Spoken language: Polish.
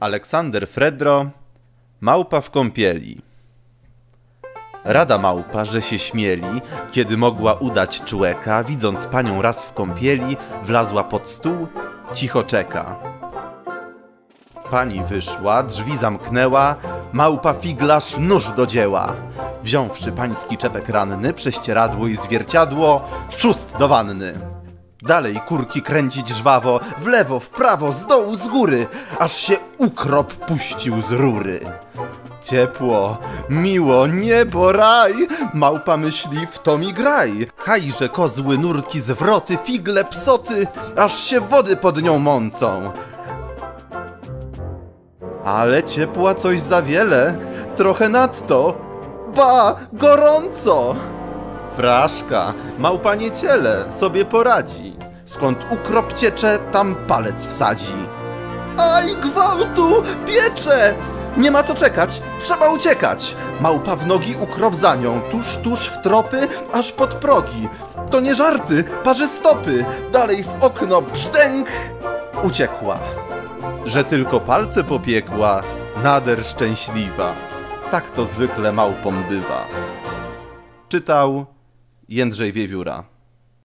Aleksander Fredro, Małpa w kąpieli. Rada małpa, że się śmieli, kiedy mogła udać człeka, widząc panią raz w kąpieli, wlazła pod stół, cicho czeka. Pani wyszła, drzwi zamknęła, małpa figlarz nóż do dzieła. Wziąwszy pański czepek ranny, prześcieradło i zwierciadło, szóst do wanny. Dalej kurki kręcić żwawo, w lewo, w prawo, z dołu, z góry, aż się ukrop puścił z rury. Ciepło, miło, niebo, raj, małpa myśli, w to mi graj. Hajże kozły, nurki, zwroty, figle, psoty, aż się wody pod nią mącą. Ale ciepła coś za wiele, trochę nadto, ba, gorąco. Fraszka, małpa ciele, sobie poradzi. Skąd ukrop ciecze, tam palec wsadzi. Aj, gwałtu, piecze! Nie ma co czekać, trzeba uciekać. Małpa w nogi, ukrop za nią, tuż, tuż w tropy, aż pod progi. To nie żarty, parzy stopy. Dalej w okno, brzdęk! Uciekła. Że tylko palce popiekła, nader szczęśliwa. Tak to zwykle małpom bywa. Czytał Jędrzej Wiewióra.